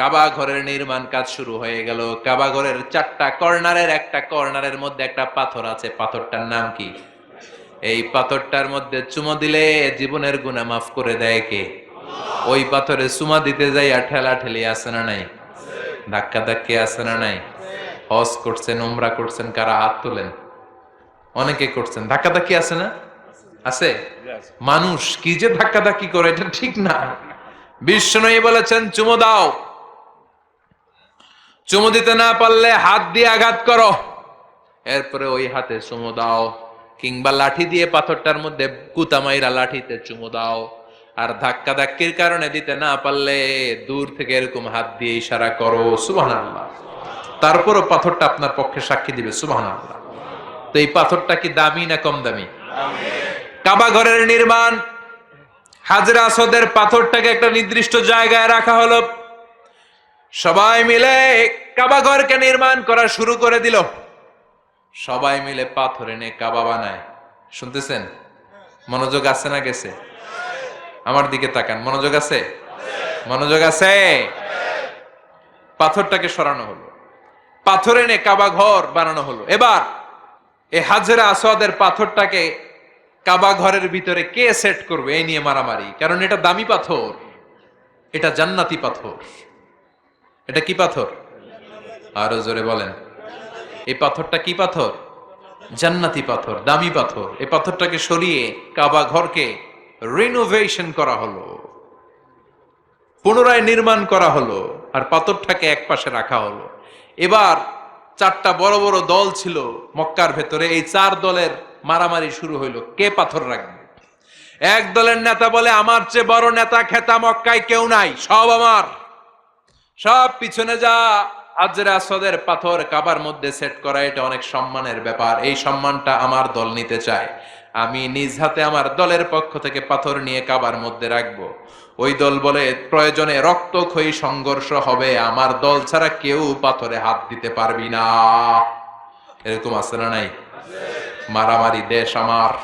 কাবা ঘরের নির্মাণ কাজ শুরু হয়ে গেল। কাবা ঘরের চারটা কর্নারের একটা কর্নারের মধ্যে একটা পাথর আছে। পাথরটার নাম কি? এই পাথরটার মধ্যে চুমো দিলে জীবনের গুণা মাফ করে দেয় কে? ওই পাথরে চুমা দিতে যাই ঠেলা ঠেলি আছে না নাই? ধাক্কা ধাক্কি আছে না নাই? হজ করছেন, উমরা করছেন, কারা হাত তোলেন? অনেকে করছেন। ধাক্কা ধাক্কি আছে না? আছে? মানুষ কি যে ধাক্কা ধাক্কি করে, এটা ঠিক না। বিশ্ব বিষ্ণু বলেছেন, চুমো দাও। চুমু দিতে না পারলে হাত দিয়ে আঘাত করো। এরপরে ওই হাতে চুমু দাও, কিংবা লাঠি দিয়ে পাথরটার মধ্যে কুতামাইরা লাঠিতে চুমু দাও। আর ধাক্কা ধাক্কির কারণে দিতে না পারলে দূর থেকে এরকম হাত দিয়ে ইশারা করো সুবাহ তারপরও পাথরটা আপনার পক্ষে সাক্ষী দিবে সুবাহ তো এই পাথরটা কি দামি না কম দামি? কাবা ঘরের নির্মাণ, হাজরা আসদের পাথরটাকে একটা নির্দিষ্ট জায়গায় রাখা হলো। সবাই মিলে কাবা ঘরকে নির্মাণ করা শুরু করে দিল। সবাই মিলে পাথর এনে কাবা বানায়। শুনতেছেন? মনোযোগ আছে না গেছে? আমার দিকে তাকান। মনোযোগ আছে? মনোযোগ আছে? পাথরটাকে সরানো হলো। পাথর এনে কাবা ঘর বানানো হলো। এবার এই হাজরা আসাদের পাথরটাকে কাবা ঘরের ভিতরে কে সেট করবে এই নিয়ে মারামারি? কারণ এটা দামি পাথর। এটা জান্নাতি পাথর। এটা কি পাথর? আরও জোরে বলেন। এই পাথরটা কি পাথর? জান্নাতি পাথর, দামি পাথর। এই পাথরটাকে সরিয়ে কাবা ঘরকে রিনোভেশন করা হলো। পুনরায় নির্মাণ করা হলো আর পাথরটাকে এক পাশে রাখা হলো। এবার চারটা বড় বড় দল ছিল মক্কার ভেতরে। এই চার দলের মারামারি শুরু হইল। কে পাথর রাখবে? এক দলের নেতা বলে, আমার চেয়ে বড় নেতা খেতা মক্কায় কেউ নাই, সব আমার। সব পিছনে যা হাজরা সদের পাথর কাবার মধ্যে সেট করা, এটা অনেক সম্মানের ব্যাপার। এই সম্মানটা আমার দল নিতে চায়। আমি নিজ হাতে আমার দলের পক্ষ থেকে পাথর নিয়ে কাবার মধ্যে রাখব। ওই দল বলে, প্রয়োজনে রক্তক্ষয়ী সংঘর্ষ হবে। আমার দল ছাড়া কেউ পাথরে হাত দিতে পারবি না। এরকম আছে না নাই? মারামারি দেশ আমার।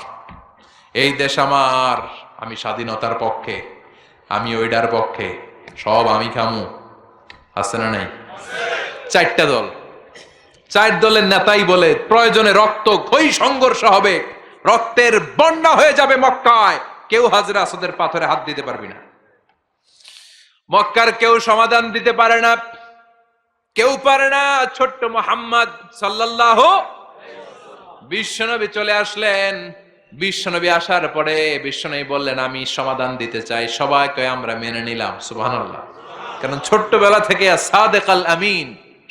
এই দেশ আমার। আমি স্বাধীনতার পক্ষে। আমি ওইটার পক্ষে। সব আমি খামু। আছে না নাই? চারটা দল। চার দলের নেতাই বলে, প্রয়োজনে রক্ত ক্ষয়ী সংঘর্ষ হবে। রক্তের বন্যা হয়ে যাবে মক্কায়। কেউ হাজরা আসাদের পাথরে হাত দিতে পারবি না। মক্কার কেউ সমাধান দিতে পারে না। কেউ পারে না। ছোট্ট মোহাম্মদ সাল্লাল্লাহ বিশ্বনবী চলে আসলেন। বিশ্বনবী আসার পরে বিশ্বনবী বললেন, আমি সমাধান দিতে চাই। সবাইকে আমরা মেনে নিলাম। সুবহানাল্লাহ। কারণ ছোট্টবেলা থেকে সাদেক আল আমিন,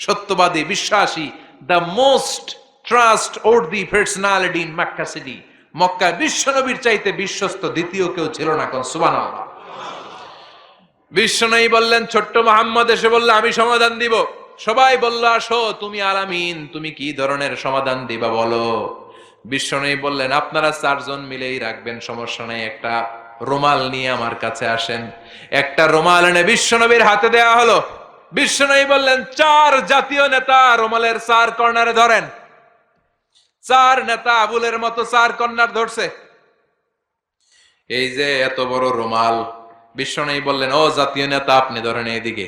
সত্যবাদী, বিশ্বাসী the most trustworthy personality in Mecca city Mecca বিশ্বনবীর চাইতে বিশ্বস্ত দ্বিতীয় কেউ ছিল না কোন সুবহানাল্লাহ। বিশ্বনবী বললেন, ছোট্ট মোহাম্মদ এসে বললে, আমি সমাধান দিব। সবাই বলল, আসো, তুমি আলামিন তুমি কি ধরনের সমাধান দিবা বলো? বিশ্ব বিশ্বনবী বললেন, আপনারা চারজন মিলেই রাখবেন, সমস্যা নেই, একটা রুমাল নিয়ে আমার কাছে আসেন। একটা রুমাল এনে বিশ্বনবীর হাতে দেয়া হলো। বিশ্বনবী বললেন, চার জাতীয় নেতা রুমালের চার কর্নারে ধরেন। চার নেতা আবুলের মতো চার কর্নার ধরছে। এই যে এত বড় রুমাল, বিশ্বনবী বললেন, ও জাতীয় নেতা, আপনি ধরেন এদিকে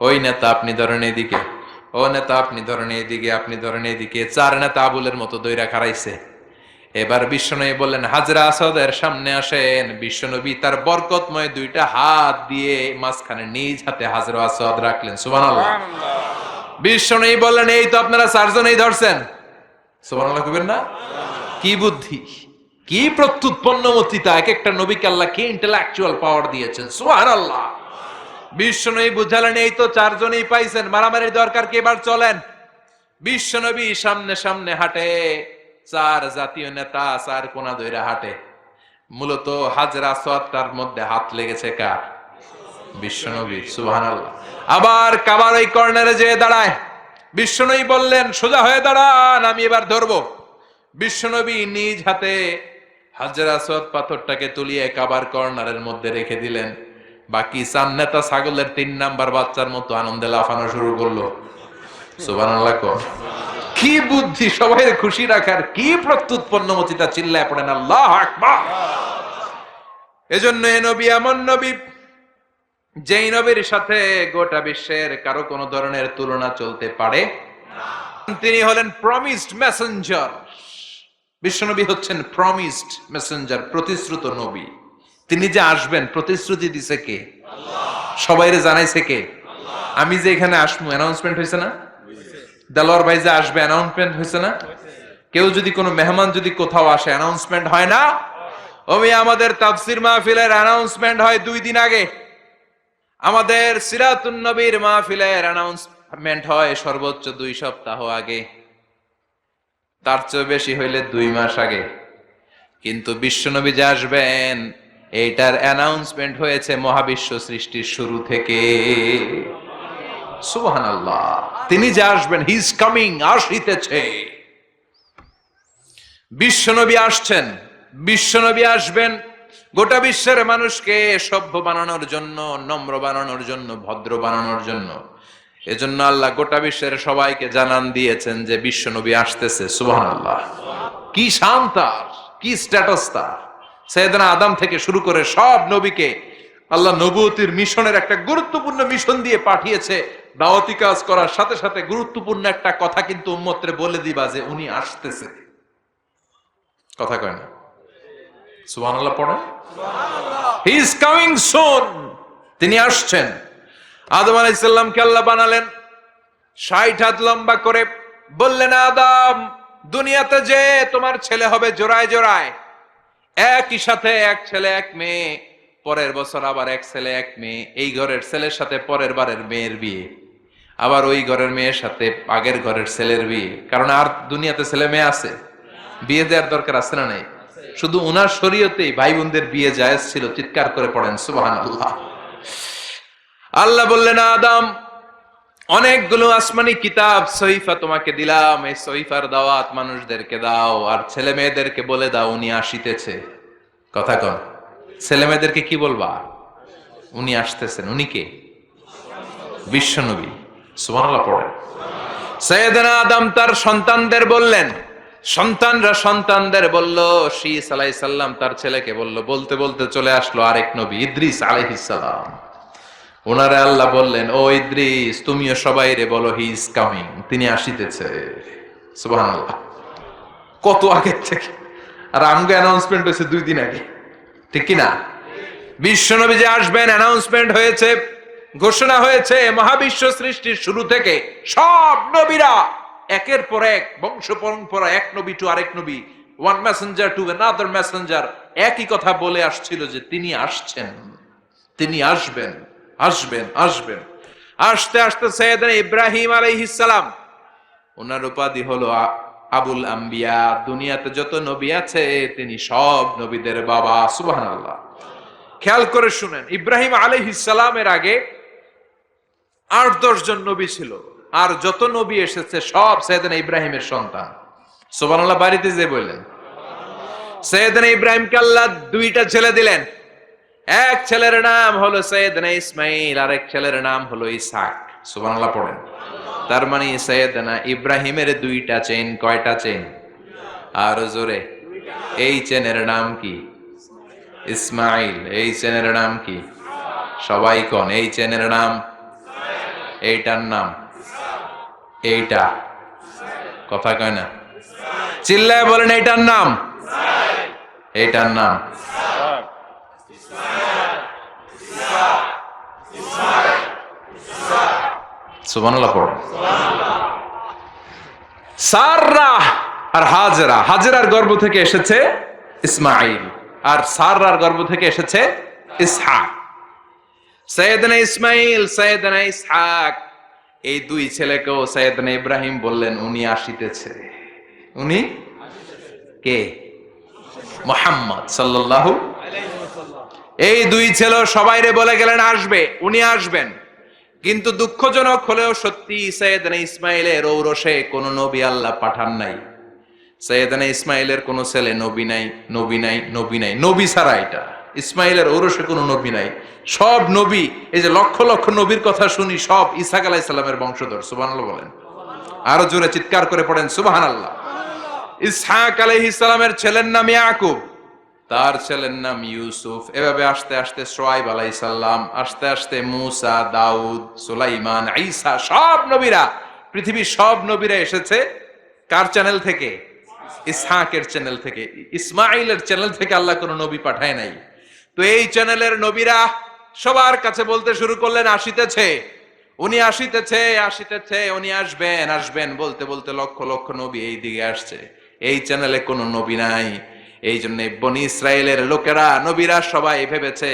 ওই নেতা, আপনি ধরেন এদিকে ও নেতা, আপনি ধরেন এদিকে আপনি ধরেন এদিকে চার নেতা আবুলের মতো দৈরা খারাইছে এবার বিশ্বনবী বললেন হাজরা আসাদের সামনে আসেন। বিশ্বনবী তার বরকতময় দুইটা হাত দিয়ে মাঝখানে নিজ হাতে হাজরা আসাদ রাখলেন সুবহানাল্লাহ। বিশ্বনবী বললেন এই তো আপনারা চারজনেই ধরছেন। কইবেন না? কি বুদ্ধি কি প্রত্যুৎপন্নমতিতা এক একটা নবীকে আল্লাহ কি ইন্টেলেকচুয়াল পাওয়ার দিয়েছেন সুবহানাল্লাহ। বিশ্বনবী বুঝালেন এই তো চারজনেই পাইছেন মারামারির দরকার কি? এবার চলেন। বিশ্বনবী সামনে সামনে হাঁটে। চার জাতীয় নেতা চার কোনা ধরে হাটে। মূলত হাজরা সোয়াত্তার মধ্যে হাত লেগেছে কার? বিশ্বনবী, সুবহানাল্লাহ। আবার কাবার ওই কর্নারে যেয়ে দাঁড়ায়। বিশ্বনবী বললেন, সোজা হয়ে দাঁড়ান, আমি এবার ধরবো। বিশ্বনবী নিজ হাতে হাজরা সোয়াত পাথরটাকে তুলিয়ে কাবার কর্নারের মধ্যে রেখে দিলেন। বাকি চার নেতা ছাগলের তিন নাম্বার বাচ্চার মতো আনন্দে লাফানো শুরু করল। সুবহানাল্লাহ কো কি বুদ্ধি সবাই খুশি রাখার কি প্রত্যুৎপন্নমতিটা চিল্লায় পড়েন, আল্লাহ এজন্য এ নবী এমন নবী, যেই নবীর সাথে গোটা বিশ্বের কারও কোনো ধরনের তুলনা চলতে পারে তিনি হলেন প্রমিসড মেসেঞ্জার বিশ্বনবী হচ্ছেন প্রমিসড মেসেঞ্জার প্রতিশ্রুত নবী। তিনি যে আসবেন, প্রতিশ্রুতি দিছে কে? সবাইরে জানাইছে কে? আমি যে এখানে আসব অ্যানাউন্সমেন্ট হয়েছে না? দেলোয়ার ভাই যে আসবে অ্যানাউন্সমেন্ট হয়েছে না? কেউ যদি কোনো মেহমান যদি কোথাও আসে অ্যানাউন্সমেন্ট হয় না? ওমি আমাদের তাফসির মাহফিলের অ্যানাউন্সমেন্ট হয় দুই দিন আগে। আমাদের সিরাতুন নবীর মাহফিলের অ্যানাউন্সমেন্ট হয় সর্বোচ্চ দুই সপ্তাহ আগে। তার চেয়ে বেশি হইলে দুই মাস আগে। কিন্তু বিশ্বনবী যে আসবেন, এইটার অ্যানাউন্সমেন্ট হয়েছে মহাবিশ্ব সৃষ্টির শুরু থেকে। সুবহান তিনি যে আসবেন হি ইজ কামিং আসিতেছে। বিশ্বনবী আসছেন। বিশ্বনবী আসবেন, গোটা বিশ্বের মানুষকে সভ্য বানানোর জন্য, নম্র বানানোর জন্য, ভদ্র বানানোর জন্য। এজন্য আল্লাহ গোটা বিশ্বের সবাইকে জানান দিয়েছেন যে বিশ্বনবী আসতেছে সুবহান আল্লাহ কি শান তার, কি স্ট্যাটাস তার। সৈয়দনা আদম থেকে শুরু করে সব নবীকে আল্লাহ নবুয়তির মিশনের একটা গুরুত্বপূর্ণ মিশন দিয়ে পাঠিয়েছে। দাওয়াতি কাজ করার সাথে সাথে গুরুত্বপূর্ণ একটা কথা কিন্তু উম্মতরে বলে দিবা যে উনি আসতেছে। কথা কয় না। সুবহানাল্লাহ পড়ে হি ইজ কামিং সুন তিনি আসছেন। আদম আলাইসাল্লামকে আল্লাহ বানালেন। ষাট হাত লম্বা করে বললেন আদম দুনিয়াতে যে তোমার ছেলে হবে জোড়ায় জোড়ায় একই সাথে এক ছেলে এক মেয়ে পরের বছর আবার এক ছেলে, এক মেয়ে। এই ঘরের ছেলের সাথে পরের বারের মেয়ের বিয়ে। আবার ওই ঘরের মেয়ের সাথে আগের ঘরের ছেলের বিয়ে। কারণ আর দুনিয়াতে ছেলে মেয়ে আছে। বিয়ে দেওয়ার দরকার আছে না নেই? শুধু উনার শরীয়তেই ভাই বোনদের বিয়ে জায়েজ ছিল। চিৎকার করে পড়েন সুবাহান আল্লাহ আল্লাহ বললেন, আদম, অনেকগুলো আসমানি কিতাব, সহিফা তোমাকে দিলাম। এই সহিফার দাওয়াত মানুষদেরকে দাও। আর ছেলে মেয়েদেরকে বলে দাও, উনি আসিতেছে। কথা কন। ছেলে মেয়েদেরকে কি বলবা? উনি আসতেছেন। উনি কে? বিশ্বনবী সুবহানাল্লাহ পড়েন। সৈয়দনা আদম তার সন্তানদের বললেন, সন্তানরা সন্তানদের বলল শীস আলাই সাল্লাম তার ছেলেকে বলল, বলতে বলতে চলে আসলো আরেক নবী, ইদ্রিস আলাইহিসাল্লাম ওনারে আল্লাহ বললেন, ও ইদ্রিস, তুমিও সবাই রে বলো, হি ইজ কামিং। তিনি আসিতেছে। সুবহানাল্লাহ। কত আগের থেকে। আর আমগো অ্যানাউন্সমেন্ট হয়েছে দুই দিন আগে। ঠিক কি না বিশ্বনবী যে আসবেন অ্যানাউন্সমেন্ট হয়েছে, ঘোষণা হয়েছে, মহাবিশ্ব সৃষ্টির শুরু থেকে সব নবীরা একের পর এক, বংশ পরম্পরা, এক নবী টু আরেক নবী one messenger to another messenger একই কথা বলে আসছিল যে তিনি আসছেন, তিনি আসবেন আসবেন আসবেন। আসতে আসতে সৈয়দ ইব্রাহিম আলাইহিস সালাম, ওনার উপাধি হলো আবুল আম্বিয়া, দুনিয়াতে যত নবী আছে, তিনি সব নবীদের বাবা, সুবহানাল্লাহ। খেয়াল করে শুনেন, ইব্রাহিম আলাইহিসালামের আগে আট, দশ জন নবী ছিল, আর যত নবী এসেছে, সব সৈয়দনা ইব্রাহিমের সন্তান। সুবহানাল্লাহ, বাড়িতে যে বললেন, সৈয়দনা ইব্রাহিমকে আল্লাহ দুইটা ছেলে দিলেন। এক ছেলের নাম হলো সৈয়দনা ইসমাইল আর এক ছেলের নাম হলো ইসাক সুবহানাল্লাহ, পড়েন। তার মানে সৈয়দনা ইব্রাহিমের দুইটা চেন কয়টা চেন আর জোরে। এই চেনের নাম কি? ইসমাইল এই চেনের নাম কি? সবাই কোন? এই চেনের নাম? এইটার নাম? এইটা। কথা কয় না? চিল্লায় বলেন, এইটার নাম? এইটার নাম? সুবহানাল্লাহ পড়ো। সাররা আর হাজরা, হাজরার গর্ভ থেকে এসেছে ইসমাইল আর সাররার গর্ভ থেকে এসেছে ইসহাক। সৈয়দনা ইসমাইল সৈয়দনা ইসহাক। এই দুই ছেলেকেও সৈয়দনা ইব্রাহিম বললেন, উনি আসিতেছে। উনি কে? মোহাম্মদ সাল্লাল্লাহু এই দুই ছেলে সবাইরে বলে গেলেন, আসবে। উনি আসবেন। কিন্তু দুঃখজনক হলেও সত্যি সৈয়দনা ইসমাইলের ঔরসে কোন নবী আল্লাহ পাঠান নাই। সৈয়দনা ইসমাইলের কোন ছেলে নবী নাই নবী নাই নবী নাই, নবী ছাড়া এটা। ইসমাইলের ঔরসে কোনো নবী নাই। সব নবী, এই যে লক্ষ লক্ষ নবীর কথা শুনি, সব ইসাক আলাহ ইসলামের বংশধর সুবাহ বলেন। আরও জোরে চিৎকার করে পড়েন সুবাহান আল্লাহ ইসহাক আলাইহিস ইসলামের ছেলের নাম ইয়াকুব। তার ছেলের নাম ইউসুফ। এভাবে আস্তে আস্তে সোয়াইব আলাইসাল্লাম আস্তে আস্তে মুসা, দাউদ, সুলাইমান, ঈসা সব নবীরা, পৃথিবীর সব নবীরা এসেছে কার চ্যানেল থেকে? ইসহাকের চ্যানেল থেকে ইসমাইলের চ্যানেল থেকে আল্লাহ কোনো নবী পাঠায় নাই। তো এই চ্যানেলের নবীরা সবার কাছে বলতে শুরু করলেন, আসিতেছে। উনি আসিতেছে আসিতেছে, উনি আসবেন আসবেন বলতে বলতে লক্ষ লক্ষ নবী এই দিকে আসছে। এই চ্যানেলে কোনো নবী নাই। এই জন্য বনি ইসরায়েলের লোকেরা, নবীরা সবাই ভেবেছে,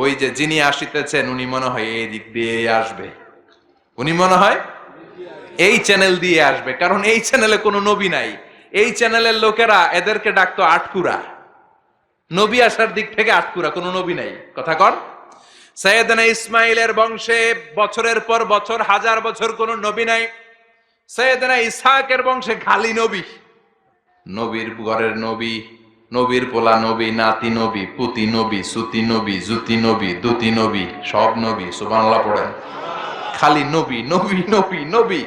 ওই যে যিনি আসিতেছেন, উনি মনে হয় এই দিক দিয়ে আসবে। উনি মনে হয় এই চ্যানেল দিয়ে আসবে, কারণ এই চ্যানেলে কোনো নবী নাই। এই চ্যানেলের লোকেরা এদেরকে ডাকতো আটকুরা। নবী আসার দিক থেকে আটকুরা, কোনো নবী নাই। কথা কর সৈয়দনা ইসমাইলের বংশে বছরের পর বছর, হাজার বছর কোনো নবী নাই। সৈয়দনা ইসহাকের বংশে খালি নবী। নবীর ঘরের নবী। নবীর পোলা নবী, নাতি নবী, পুতি নবী, সুতি নবী, জুতি নবী, দুতি নবী, সব নবী, সুবহানাল্লাহ পড়েন। খালি নবী নবী নবী নবী।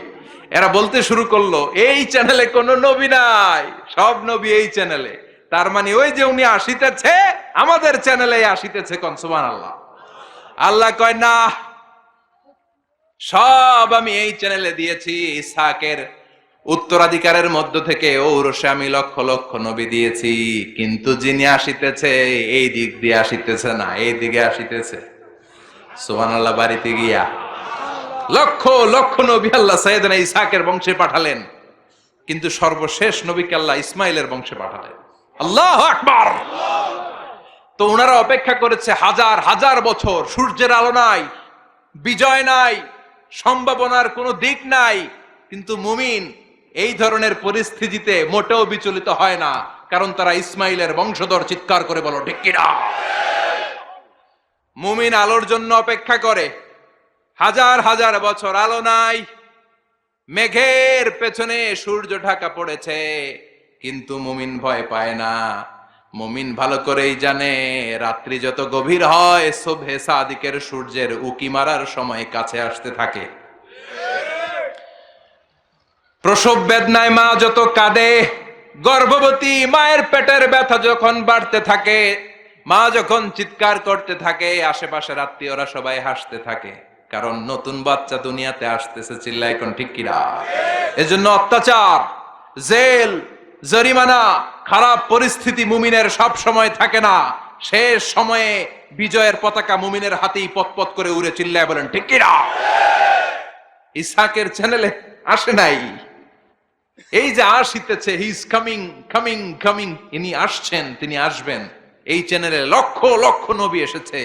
এরা বলতে শুরু করল, এই চ্যানেলে কোনো নবী নাই, সব নবী এই চ্যানেলে তার মানে ওই যে উনি আসিতেছে, আমাদের চ্যানেলে আসিতেছে কনসুমান আল্লাহ আল্লাহ কয়, না, সব আমি এই চ্যানেলে দিয়েছি ইসাকের উত্তরাধিকারের মধ্য থেকে ঔরসে আমি লক্ষ লক্ষ নবী দিয়েছি, কিন্তু যিনি আসিতেছে, এই দিক দিয়ে আসিতেছে না, এই দিকে আসিতেছে। সোহান আল্লাহ বাড়িতে গিয়া লক্ষ লক্ষ নবী আল্লাহ সাইয়েদনা ইসাকের বংশে পাঠালেন, কিন্তু সর্বশেষ নবীকে আল্লাহ ইসমাইলের বংশে পাঠালেন। আল্লাহ আকবার! তো ওনারা অপেক্ষা করেছে হাজার হাজার বছর, সূর্যের আলো নাই, বিজয় নাই, সম্ভাবনার কোনো দিক নাই, কিন্তু মুমিন এই ধরনের পরিস্থিতিতে মোটেও বিচলিত হয় না, কারণ তারা ইসমাইলের বংশধর চিৎকার করে বলো, ঠিক মুমিন আলোর জন্য অপেক্ষা করে। হাজার হাজার বছর আলো নাই, মেঘের পেছনে সূর্য ঢাকা পড়েছে, কিন্তু মুমিন ভয় পায় না। মুমিন ভালো করেই জানে, রাত্রি যত গভীর হয়, শোভে সাদিকের সূর্যের উকি মারার সময় কাছে আসতে থাকে। প্রসব বেদনায় মা যত কাঁদে, গর্ভবতী মায়ের পেটের ব্যথা যখন বাড়তে থাকে, মা যখন চিৎকার করতে থাকে, আশেপাশের আত্মীয়রা সবাই হাসতে থাকে। কারণ নতুন বাচ্চা দুনিয়াতে আসতেছে চিল্লা এখন ঠিক কিরা এজন্য অত্যাচার, জেল, জরিমানা, খারাপ পরিস্থিতি মুমিনের সব সময় থাকে না। শেষ সময়ে বিজয়ের পতাকা মুমিনের হাতেই পতপত করে উড়ে চিল্লায় বলেন, ঠিক কিরা ইসাকের চ্যানেলে আসে নাই। এই যে আসিতেছে he is coming coming coming ইনি আসছেন, তিনি আসবেন। এই চ্যানেলে লক্ষ লক্ষ নবী এসেছে,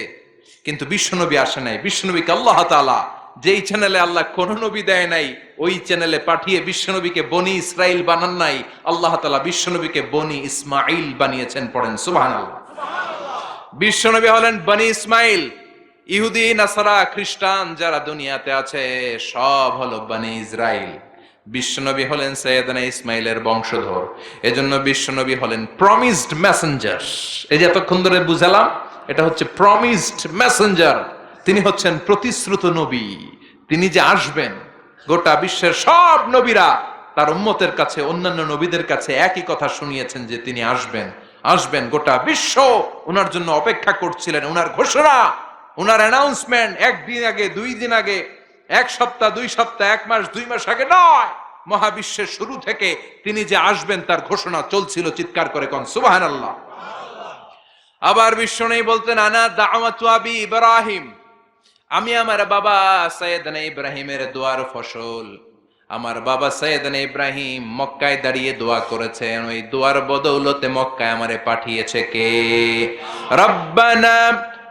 কিন্তু বিশ্বনবী আসে নাই। বিশ্বনবীকে আল্লাহ তাআলা যেই চ্যানেলে আল্লাহ কোন নবী দেয় নাই, ওই চ্যানেলে পাঠিয়ে বিশ্বনবীকে বনি ইসরাইল বানান নাই। আল্লাহ তাআলা বিশ্বনবীকে বনি ইসমাইল বানিয়েছেন, পড়েন। সুবহানাল্লাহ। বিশ্বনবী হলেন বনি ইসমাইল ইহুদি, নাসারা, খ্রিস্টান যারা দুনিয়াতে আছে, সব হলো বনি ইসরাইল। বিশ্বনবী হলেন সৈয়দনা ইসমাইলের বংশধর। এজন্য বিশ্বনবী হলেন প্রমিসড মেসেঞ্জার এই যে এতক্ষণ ধরে বুঝালাম, এটা হচ্ছে প্রমিসড মেসেঞ্জার তিনি হচ্ছেন প্রতিশ্রুত নবী। তিনি যে আসবেন, গোটা বিশ্বের সব নবীরা তার উম্মতের কাছে, অন্যান্য নবীদের কাছে একই কথা শুনিয়েছেন যে তিনি আসবেন। আসবেন গোটা বিশ্ব। ওনার জন্য অপেক্ষা করছিলেন ওনার ঘোষণা ওনার অ্যানাউন্সমেন্ট একদিন আগে, দুই দিন আগে। এক সপ্তাহ, দুই সপ্তাহ, এক মাস, দুই মাস আগে নয়। মহাবিশ্বের শুরু থেকে তিনি যে আসবেন তার ঘোষণা চলছিল চিৎকার করে কন সুবাহান আল্লাহ আবার বিশ্ব নেই বলতেন, আনা দাওয়াতু ইব্রাহিম। আমি আমার বাবা সৈয়দনা ইব্রাহিমের দোয়ার ফসল। আমার বাবা সৈয়দনা ইব্রাহিম মক্কায় দাঁড়িয়ে দোয়া করেছেন। ওই দোয়ার বদৌলতে মক্কায় আমারে পাঠিয়েছে কে? রব্বানা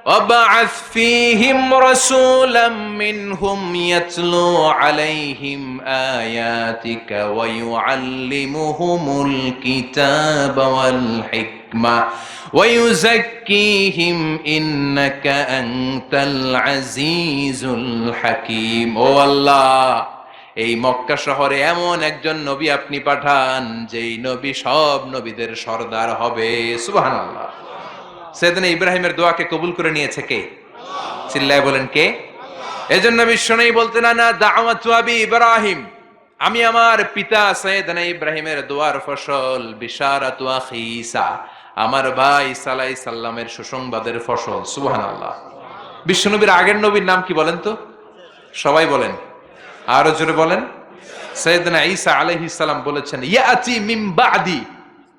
وابعث فيهم رسولا منهم يتلو عليهم آياتك ويعلمهم الكتاب والحكمة ويزكيهم إنك أنت العزيز الحكيم ও আল্লাহ এই মক্কা শহরে এমন একজন নবী আপনি পাঠান যেই নবী সব নবীদের সর্দার হবে সুবহানাল্লাহ সেদিন ইব্রাহিমের দোয়াকে কবুল করে নিয়েছে কে? চিল্লায় বলেন কে? এজন্য বিশ্ব নেই বলতে না না, দাওয়াতু ইব্রাহিম। আমি আমার পিতা সৈয়দনা ইব্রাহিমের দোয়ার ফসল বিশারাতু ঈসা, আমার ভাই সালাই সাল্লামের সুসংবাদের ফসল সুবহান আল্লাহ বিশ্বনবীর আগের নবীর নাম কি বলেন তো? সবাই বলেন। আরও জোরে বলেন। সৈয়দনা ঈসা আলাইহিস সালাম বলেছেন, ইয়াতি মিন বাদি,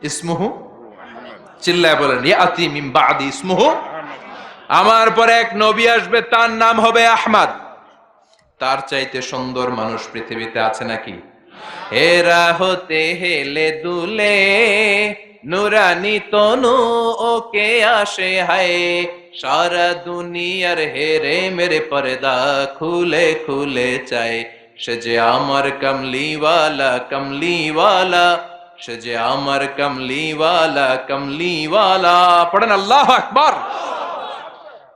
ইসমুহু চিল্লায় বলেন, ইয়াতি বাদি ইসমুহু। আমার পরে এক নবী আসবে, তার নাম হবে আহমদ। তার চাইতে সুন্দর মানুষ পৃথিবীতে আছে নাকি? হেরা হতে হেলে দুলে, নুরানি তনু, ওকে আসে হায়। সারা দুনিয়ার হেরে মেরে পর্দা খুলে খুলে চায়। সে যে আমার কমলিওয়ালা কমলিওয়ালা সে যে, আমার কমলিওয়ালা কমলিওয়ালা। পড়েন আল্লাহ আকবার।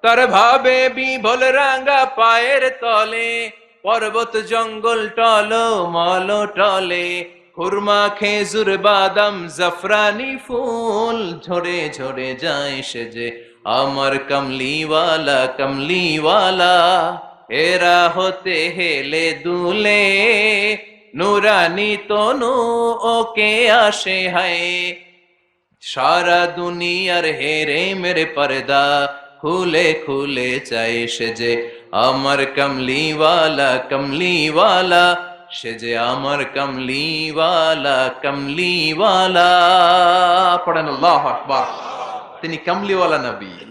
তার ভাবে বিভল রাঙ্গা পায়ের তলে, পর্বত জঙ্গল টল, মল টলে, খুরমা, খেজুর, বাদাম, জাফরানি ফুল ঝরে ঝরে যায় সে যে, আমার কমলিওয়ালা কমলিওয়ালা, এরা হতে হেলে দুলে নুরানি তনু ওকে আসে হায়। সারা দুনিয়ার হেরে মেরে পর্দা, খুলে খুলে চাই সে যে আমার কমলিওয়ালা কমলিওয়ালা। সে যে আমার কমলিওয়ালা কমলিওয়ালা। পড়েন আল্লাহ আকবার। তিনি কমলিওয়ালা নবী।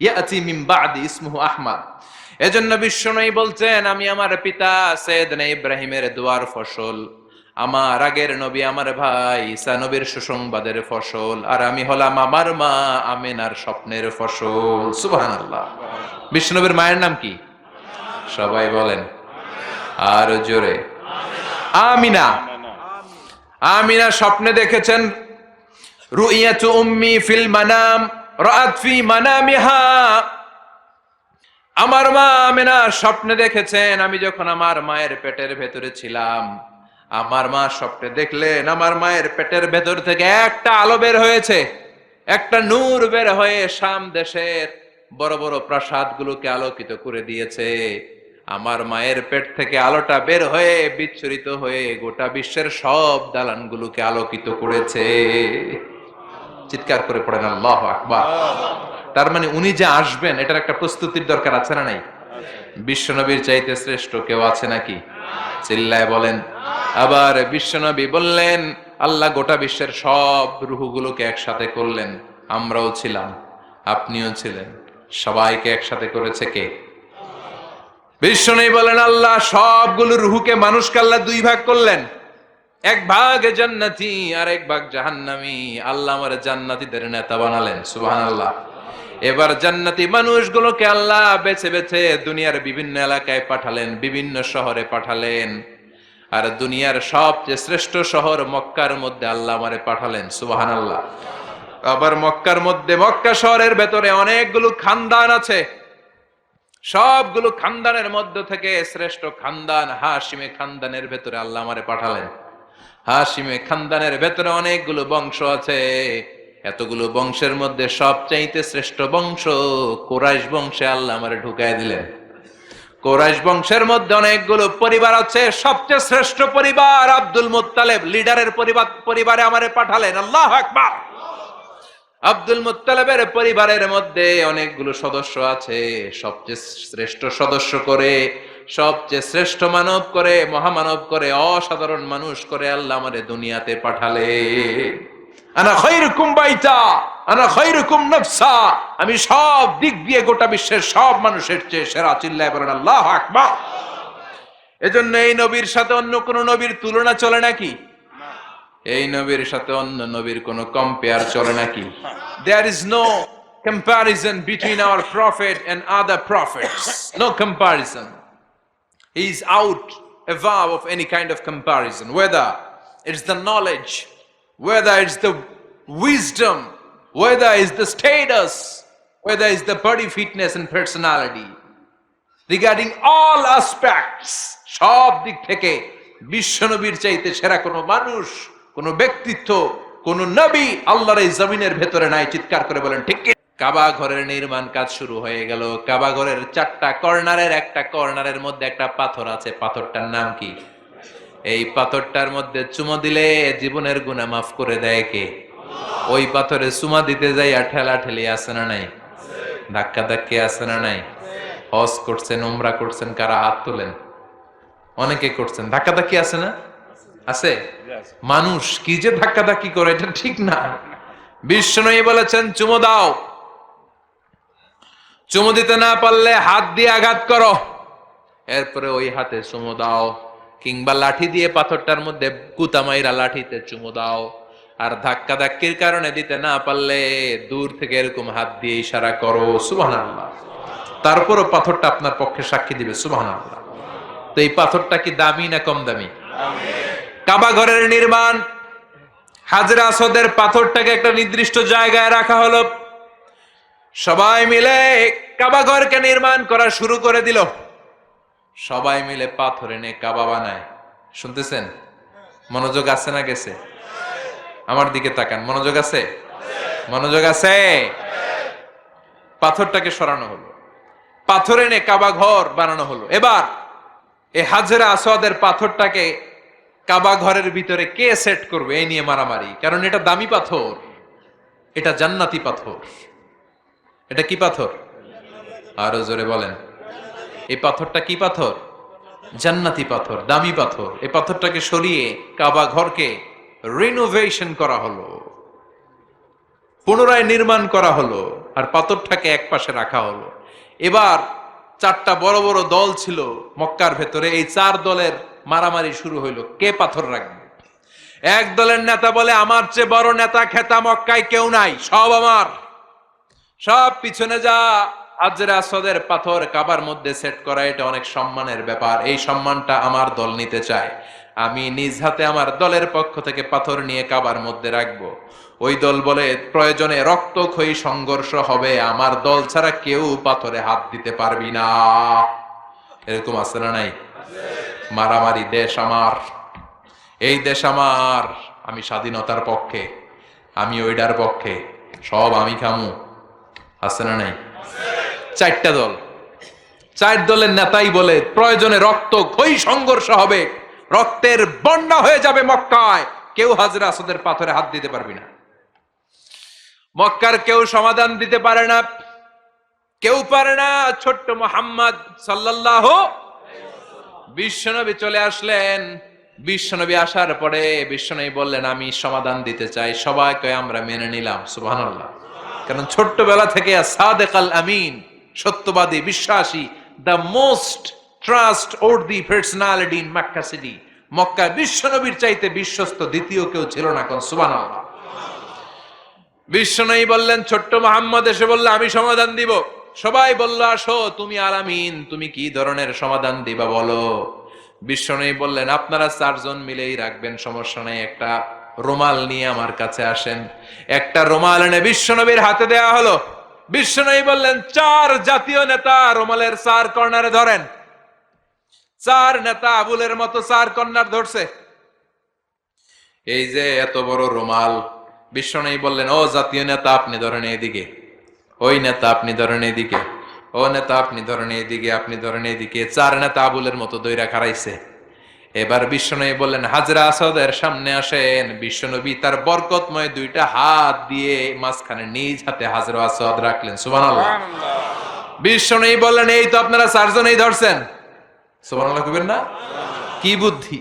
ইয়াতি মিন বাদি ইসমুহু আহমদ। এজন্য বিশ্বনবী বলছেন, আমি আমার পিতা সৈয়দনা ইব্রাহিমের দুয়ার ফসল। আমার আগের নবী আমার ভাই ঈসা নবীর সুসংবাদের ফসল। আর আমি হলাম আমার মা আমেনার স্বপ্নের ফসল। সুবহানাল্লাহ। বিষ্ণুনবীর মায়ের নাম কি? সবাই বলেন। আর জোরে। আমিনা। আমিনা স্বপ্নে দেখেছেন। রুইয়াতু উম্মি ফিল মানাম, রাআত ফি মানামিহা। আমার মা আমেনা স্বপ্নে দেখেছেন, আমি যখন আমার মায়ের পেটের ভেতরে ছিলাম, আমার মা স্বপ্নে দেখলেন, আমার মায়ের পেটের ভেতর থেকে একটা আলো বের হয়েছে, একটা নূর বের হয়ে শাম দেশের বড় বড় প্রাসাদ গুলোকে আলোকিত করে দিয়েছে। আমার মায়ের পেট থেকে আলোটা বের হয়ে বিচ্ছুরিত হয়ে গোটা বিশ্বের সব দালানগুলোকে আলোকিত করেছে। চিৎকার করে পড়েন, আল্লাহ আকবার। তার মানে উনি যে আসবেন, এটার একটা প্রস্তুতির দরকার আছে না নাই? বিশ্বনবীর চাইতে শ্রেষ্ঠ কেউ আছে নাকি? চিল্লায় বলেন। আবার বিশ্বনবী বললেন, আল্লাহ গোটা বিশ্বের সব রুহুগুলোকে একসাথে করলেন, আমরাও ছিলাম, আপনিও ছিলেন। সবাইকে একসাথে করেছে কে? বিশ্বনবী বলেন, আল্লাহ সবগুলো রুহুকে মানুষকে আল্লাহ দুই ভাগ করলেন। এক ভাগ জান্নাতি আর এক ভাগ জাহান্নামি। আল্লাহ আমার জান্নাতীদের নেতা বানালেন, সুবহানাল্লাহ। এবার জান্নাতি মানুষগুলোকে আল্লাহ বেছে বেছে দুনিয়ার বিভিন্ন এলাকায় পাঠালেন, বিভিন্ন শহরে পাঠালেন। আর দুনিয়ার সবচেয়ে শ্রেষ্ঠ শহর মক্কার মধ্যে আল্লাহ আমারে পাঠালেন সুবাহান আল্লাহ আবার মক্কার মধ্যে মক্কা শহরের ভেতরে অনেকগুলো খানদান আছে। সবগুলো খানদানের মধ্য থেকে শ্রেষ্ঠ খানদান হাসিমে খানদানের ভেতরে আল্লাহ আমারে পাঠালেন। হাসিমে খানদানের ভেতরে অনেকগুলো বংশ আছে। এতগুলো বংশের মধ্যে সবচাইতে শ্রেষ্ঠ বংশ কোরাইশ বংশে আল্লাহ আমারে ঢুকায় দিলেন। কোরাইশ বংশের মধ্যে অনেকগুলো পরিবার আছে, সবচেয়ে শ্রেষ্ঠ পরিবার আব্দুল মুত্তালেব, লিডারের পরিবার পরিবারে আমারে পাঠালেন, আল্লাহ আকবার। আব্দুল মুত্তালেবের পরিবারের মধ্যে অনেকগুলো সদস্য আছে, সবচেয়ে শ্রেষ্ঠ সদস্য করে, সবচেয়ে শ্রেষ্ঠ মানব করে, মহামানব করে, অসাধারণ মানুষ করে আল্লাহ আমারে দুনিয়াতে পাঠালে আমি সব দিক দিয়ে গোটা বিশ্বের সব মানুষের চেয়ে সেরা, চিল্লায় বলেন আল্লাহ আকবার। এজন্য এই নবীর সাথে অন্য কোন নবীর তুলনা চলে নাকি? এই নবীর সাথে অন্য নবীর কোন কম্পেয়ার চলে নাকি? There is no comparison between our prophet and other prophets. No comparison. He is out above of any kind of comparison. Whether it's the knowledge whether it's the wisdom, whether it's the status, whether it's the body fitness and personality. Regarding all aspects সব দিক থেকে বিশ্বনবীর চাইতে সেরা কোনো মানুষ, কোনো ব্যক্তিত্ব, কোন নবী আল্লাহর এই জমিনের ভেতরে নাই, চিৎকার করে বলেন, ঠিক? কাবা ঘরের নির্মাণ কাজ শুরু হয়ে গেল। কাবা ঘরের চারটা কর্নারের একটা কর্নারের মধ্যে একটা পাথর আছে। পাথরটার নাম কি? এই পাথরটার মধ্যে চুমো দিলে জীবনের গুণা মাফ করে দেয় কে? ওই পাথরে চুমা দিতে যাই ঠেলা ঠেলি আছে না নাই? ধাক্কা ধাক্কি আছে না নাই? হজ করছেন, উমরা করছেন, কারা হাত তোলেন? অনেকে করছেন। ধাক্কা ধাক্কি আছে না? আছে? মানুষ কি যে ধাক্কা ধাক্কি করে এটা ঠিক না। বিষ্ণু বলেছেন, চুমো দাও। চুমো দিতে না পারলে হাত দিয়ে আঘাত করো। এরপরে ওই হাতে চুমো দাও। কিংবা লাঠি দিয়ে পাথরটার মধ্যে কুতামাইরা লাঠিতে চুমু দাও। আর ধাক্কা ধাক্কির কারণে দিতে না পারলে দূর থেকে এরকম হাত দিয়ে ইশারা করো। সুবাহ তারপরও পাথরটা আপনার পক্ষে সাক্ষী দিবে। সুবাহ তো এই পাথরটা কি দামি না কম দামি? কাবা ঘরের নির্মাণ। হাজরা আসদের পাথরটাকে একটা নির্দিষ্ট জায়গায় রাখা হলো। সবাই মিলে কাবা ঘরকে নির্মাণ করা শুরু করে দিল। সবাই মিলে পাথর এনে কাবা বানায় শুনতেছেন? মনোযোগ আছে না গেছে? আমার দিকে তাকান। মনোযোগ আছে? মনোযোগ আছে? পাথরটাকে সরানো হলো। পাথর এনে কাবা ঘর বানানো হলো। এবার এ হাজরা আসওয়াদের পাথরটাকে কাবা ঘরের ভিতরে কে সেট করবে এই নিয়ে মারামারি? কারণ এটা দামি পাথর। এটা জান্নাতি পাথর। এটা কি পাথর? আরও জোরে বলেন। এই পাথরটা কি পাথর? জান্নাতি পাথর, দামি পাথর। এই পাথরটাকে সরিয়ে কাবা ঘরকে রিনোভেশন করা হলো। পুনরায় নির্মাণ করা হলো আর পাথরটাকে এক পাশে রাখা হলো। এবার চারটা বড় বড় দল ছিল মক্কার ভেতরে। এই চার দলের মারামারি শুরু হইল। কে পাথর রাখবে? এক দলের নেতা বলে, আমার চেয়ে বড় নেতা খেতা মক্কায় কেউ নাই, সব আমার। সব পিছনে যা হাজরা আসদের পাথর কাবার মধ্যে সেট করা, এটা অনেক সম্মানের ব্যাপার। এই সম্মানটা আমার দল নিতে চায়। আমি নিজ হাতে আমার দলের পক্ষ থেকে পাথর নিয়ে কাবার মধ্যে রাখব। ওই দল বলে, প্রয়োজনে রক্তক্ষয়ী সংঘর্ষ হবে। আমার দল ছাড়া কেউ পাথরে হাত দিতে পারবি না। এরকম আছে না নাই? মারামারি দেশ আমার। এই দেশ আমার। আমি স্বাধীনতার পক্ষে। আমি ওইটার পক্ষে। সব আমি খামু। আছে না নাই? চারটা দল। চার দলের নেতাই বলে, প্রয়োজনে রক্ত ক্ষয়ী সংঘর্ষ হবে। রক্তের বন্যা হয়ে যাবে মক্কায়। কেউ হাজরা আসাদের পাথরে হাত দিতে পারবি না। মক্কার কেউ সমাধান দিতে পারে না। কেউ পারে না। ছোট্ট মোহাম্মদ সাল্লাল্লাহু বিশ্বনবী চলে আসলেন। বিশ্বনবী আসার পরে বিশ্বনবী বললেন, আমি সমাধান দিতে চাই। সবাইকে আমরা মেনে নিলাম। সুবহানাল্লাহ। কারণ ছোট্টবেলা থেকে সাদেক আল আমিন, সত্যবাদী, বিশ্বাসী the most trust or the personality in Mecca city Mecca বিশ্বনবীর চাইতে বিশ্বস্ত দ্বিতীয় কেউ ছিল না কোন সুবহানাল্লাহ। বিশ্বনবী বললেন, ছোট্ট মোহাম্মদ এসে বললে, আমি সমাধান দিব। সবাই বলল, আসো, তুমি আলামিন তুমি কি ধরনের সমাধান দিবা বলো? বিশ্বনবী বললেন, আপনারা চারজন মিলেই রাখবেন, সমস্যা নেই, একটা রুমাল নিয়ে আমার কাছে আসেন। একটা রুমাল এনে বিশ্বনবীর হাতে দেয়া হলো। বিশ্বনবী বললেন, চার জাতীয় নেতা রুমালের চার কর্নারে ধরেন। চার নেতা আবুলের মতো চার কর্নার ধরছে। এই যে এত বড় রুমাল, বিশ্বনবী বললেন, ও জাতীয় নেতা, আপনি ধরেন এদিকে ওই নেতা, আপনি ধরেন এদিকে ও নেতা, আপনি ধরেন এদিকে আপনি ধরেন এদিকে চার নেতা আবুলের মতো দইরা খারাইছে এবার বিশ্বনবী বললেন হাজরা আসাদের সামনে আসেন। বিশ্বনবী তার বরকতময় দুইটা হাত দিয়ে মাঝখানে নিজ হাতে হাজরা আসাদ রাখলেন। সুবহানাল্লাহ। বিশ্বনবী বললেন এই তো আপনারা চারজনেই ধরছেন। সুবহানাল্লাহ কইবেন না? কি বুদ্ধি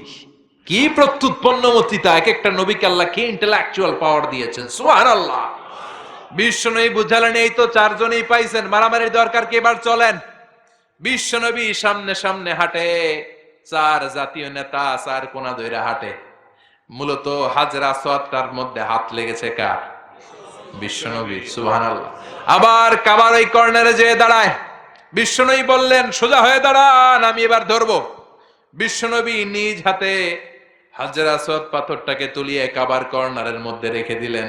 কি প্রত্যুৎপন্নমতিতা এক একটা নবীকে আল্লাহ কি ইন্টেলেকচুয়াল পাওয়ার দিয়েছেন? সুবহানাল্লাহ। বিশ্বনবী বুঝালেন এই তো চারজনই পাইছেন মারামারির দরকার কি? এবার চলেন। বিশ্বনবী সামনে সামনে হাঁটে। চার জাতীয় নেতা চার কোনা দইরা হাঁটে। মূলত হাজরা সোয়াত্তার মধ্যে হাত লেগেছে কার? বিশ্বনবী, সুবহানাল্লাহ। আবার কাবার ওই কর্নারে যেয়ে দাঁড়ায়। বিশ্বনবী বললেন, সোজা হয়ে দাঁড়ান, আমি এবার ধরবো। বিশ্বনবী নিজ হাতে হাজরা আসওয়াদ পাথরটাকে তুলিয়ে কাবার কর্নারের মধ্যে রেখে দিলেন।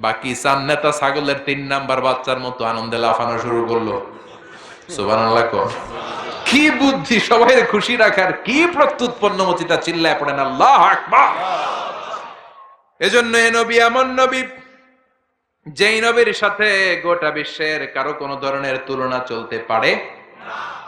বাকি চার নেতা ছাগলের তিন নাম্বার বাচ্চার মতো আনন্দে লাফানো শুরু করল। কো। বুদ্ধি সবাই খুশি রাখার কি প্রত্যুৎপন্নমতিতা চিল্লায় পড়েন আল্লাহ আকবার এজন্য এ নবী এমন নবী, যেই নবীর সাথে গোটা বিশ্বের কারও কোনো ধরনের তুলনা চলতে পারে